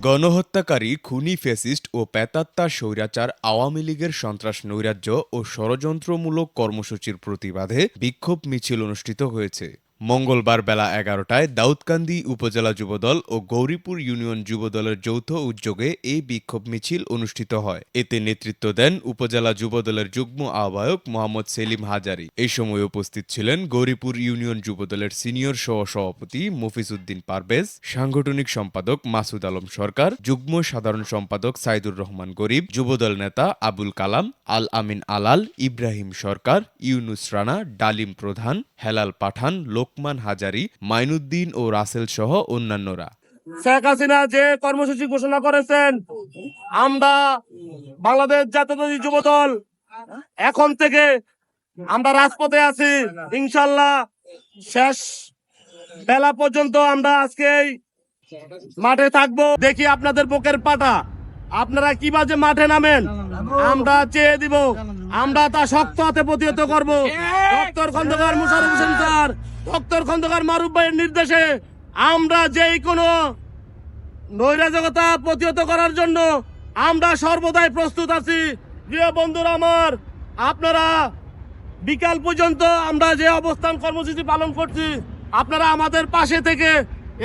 গণহত্যাকারী, খুনি ফেসিস্ট ও পেতাত্তা স্বৈরাচার আওয়ামী লীগের সন্ত্রাস নৈরাজ্য ও ষড়যন্ত্রমূলক কর্মসূচির প্রতিবাদে বিক্ষোভ মিছিল অনুষ্ঠিত হয়েছে। মঙ্গলবার বেলা এগারোটায় দাউদকান্দি উপজেলা যুবদল ও গৌরীপুর ইউনিয়ন যুবদলের যৌথ উদ্যোগে এই বিক্ষোভ মিছিল অনুষ্ঠিত হয়। এতে নেতৃত্ব দেন উপজেলা যুবদলের যুগ্ম আহ্বায়ক মোহাম্মদ সেলিম হাজারি। এই সময় উপস্থিত ছিলেন গৌরীপুর ইউনিয়ন যুবদলের সিনিয়র সহ সভাপতি মফিজউদ্দিন পারভেজ, সাংগঠনিক সম্পাদক মাসুদ আলম সরকার, যুগ্ম সাধারণ সম্পাদক সাইদুর রহমান গরিব, যুবদল নেতা আবুল কালাম, আল আমিন আলাল, ইব্রাহিম সরকার, ইউনুস রানা, ডালিম প্রধান, হেলাল পাঠান লোকমান হাজারি, মাইনুদ্দিন ও রাসেল সহ অন্যান্যরা। শেখ হাসিনা যে কর্মসূচি ঘোষণা করেছেন, আমরা বাংলাদেশ জাতীয়তাবাদী যুব দল এখন থেকে আমরা রাজপথে আছি। ইনশাল্লাহ শেষ বেলা পর্যন্ত আমরা আজকে মাঠে থাকব। দেখি আপনাদের বুকের পাটা। আপনারা কি বাজে মাঠে নামেন, আমরা চেয়ে দিব। আমরা তা শক্ত হাতে প্রতিহত করব। Doctor Khandakar Musharraf Hossain sir doctor Khandakar Maruf ভাইয়ের নির্দেশে আমরা যেই কোনো নৈরাজকতা প্রতিহত করার জন্য আমরা সর্বদাই প্রস্তুত আছি। প্রিয় বন্ধুরা আমার আপনারা বিকাল পর্যন্ত আমরা যে অবস্থান কর্মসূচি পালন করছি আপনারা আমাদের পাশে থেকে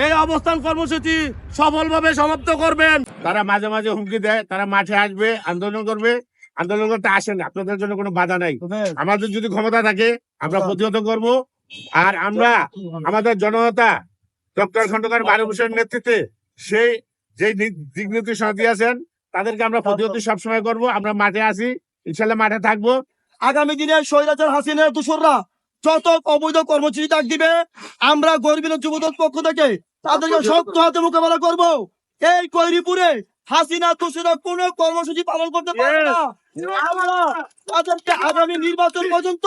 এই অবস্থান কর্মসূচি সফলভাবে সমাপ্ত করবেন। তারা মাঝে মাঝে হুমকি দেয় তারা মাঠে আসবে আন্দোলন করবে আন্দোলন করতে আসেন আপনাদের জন্য কোনো বাধা নাই। আমাদের যদি ক্ষমতা থাকে আমরা প্রতিহত করব। আর আমরা আমাদের জনতা ডক্টর খন্দকার মারুফ হোসেনের নেতৃত্বে সেই যে নির্দেশনা দিয়েছেন তাদেরকে আমরা প্রতিহত সবসময় করব আমরা মাঠে আসি ইনশাল্লাহ মাঠে থাকব। আগামী দিনে স্বৈরাচার হাসিনের দোসররা যত অবৈধ কর্মসূচি ডাক দিবে আমরা গরিবের যুবদল পক্ষ থেকে তাদেরকে শক্ত হাতে মোকাবেলা করব। এই কৈরিপুরে হাসিনা দোসরা কোন কর্মসূচি পালন করতে পারবে না। আমরা তাদেরকে আগামী নির্বাচন পর্যন্ত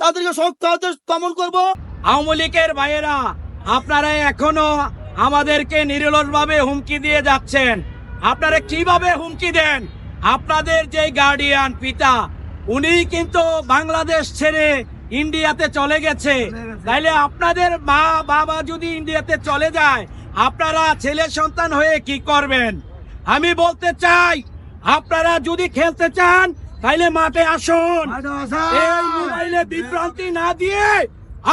তাদেরকে শক্ত হাতে দমন করব। আওয়ামী লীগের ভাইয়েরা, আপনারা এখনও আমাদেরকে নিরলসভাবে হুমকি দিয়ে যাচ্ছেন। আপনারা কীভাবে হুমকি দেন? আপনাদের যে গার্ডিয়ান পিতা, উনি কিন্তু বাংলাদেশ ছেড়ে ইন্ডিয়াতে চলে গেছে। তাইলে আপনাদের মা, বাবা যদি ইন্ডিয়াতে চলে যায়, আপনারা ছেলে সন্তান হয়ে কি করবেন? আমি বলতে চাই, আপনারা যদি খেলতে চান তাইলে মাঠে আসুন। এই মোবাইলে বিভ্রান্তি না দিয়ে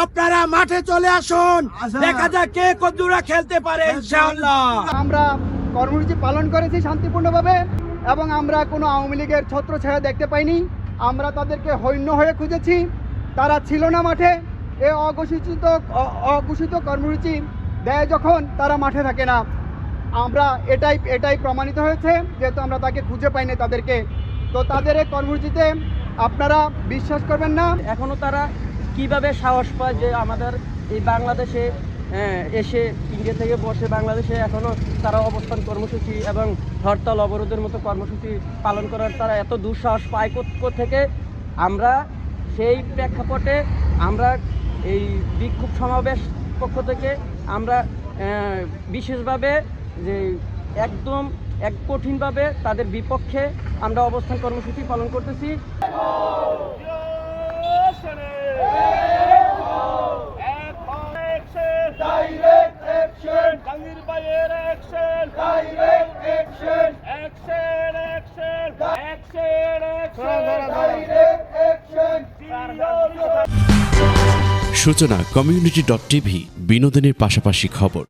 আপনারা মাঠে চলে আসুন। দেখা যাক কে কদ্দুরা খেলতে পারে ইনশাআল্লাহ। আমরা কর্মসূচি পালন করেছি শান্তিপূর্ণভাবে এবং আমরা কোনো আওয়ামী লীগের ছত্র ছায়া দেখতে পাইনি। আমরা তাদেরকে হৈন্য হয়ে খুঁজেছি। তারা ছিল না মাঠে। এ অঘোষিত অঘোষিত কর্মসূচি দেয় যখন তারা মাঠে থাকে না। আমরা এটাই এটাই প্রমাণিত হয়েছে। যেহেতু আমরা তাকে খুঁজে পাইনি তাদেরকে তো তাদের এই কর্মসূচিতে আপনারা বিশ্বাস করবেন না। এখনও তারা কীভাবে সাহস পায় যে আমাদের এই বাংলাদেশে এসে ইন্ডিয়া থেকে বসে বাংলাদেশে এখনও তারা অবস্থান কর্মসূচি এবং হরতাল অবরোধের মতো কর্মসূচি পালন করার তারা এত দুঃসাহস পায় থেকে আমরা সেই প্রেক্ষাপটে আমরা এই বিক্ষোভ সমাবেশ পক্ষ থেকে আমরা বিশেষভাবে যে একদম এক কঠিনভাবে তাদের বিপক্ষে আমরা অবস্থান কর্মসূচি পালন করতেছি। সূচনা কমিউনিটি ডট টিভি বিনোদনের পাশাপাশি খবর।